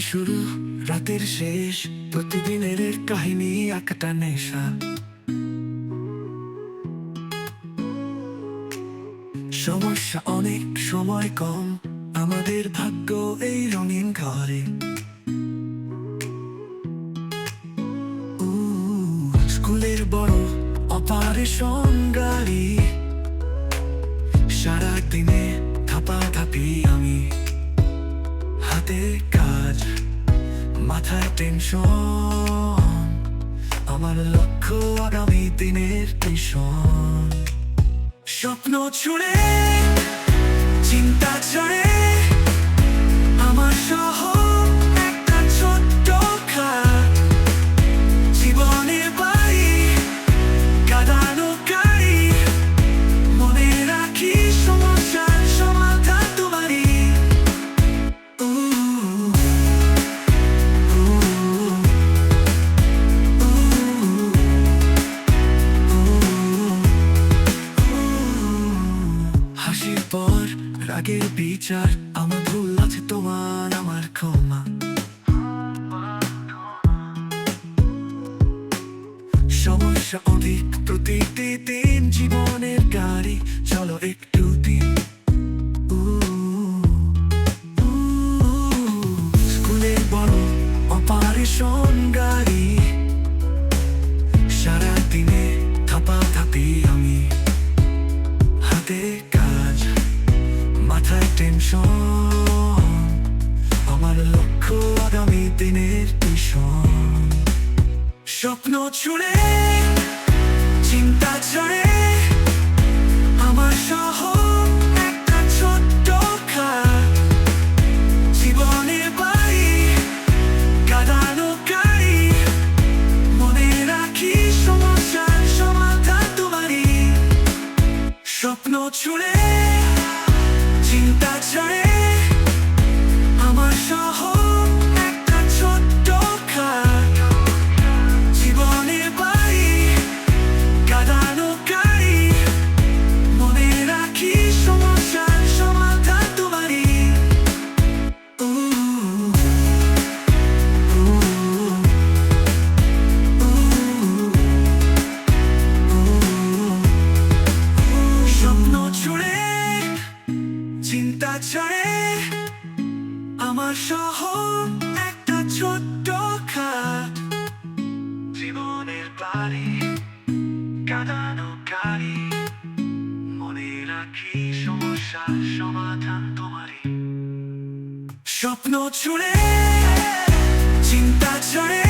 শুরু রাতের শেষ, প্রতিদিনের কাহিনী একটা নেশা। সমস্যা অনেক, সময় কম, আমাদের ভাগ্য এই রঙিন ঘরে। স্কুলের বড় অপারেশন গাড়ি। সারা দিনে টেনশন আমার লক্ষ্য আগামী দিনের টেনশন স্বপ্ন ছুড়ে চিন্তা ছড়ে রাগের বিচার, আমার ভুল আছে তোমার, আমার ক্ষমা। সমস্যা অধিক, প্রতিটি দিন জীবনের গাড়ি। চলো একটু দিনের টিউশন স্বপ্ন ছুড়ে, চিন্তা ছড়ে, আমার খাট। জীবনের বাড়ি মনে রাখি স্বপ্ন ছুড়ে, চিন্তা ছড়ে ছড়ে আমার শহর একটা ছোট্ট খাট। জীবনের বাড়ি কাদানো গাড়ি। মনে রাখি সমস্যার সমাধান তোমারই। স্বপ্ন ছুড়ে, চিন্তা ছড়ে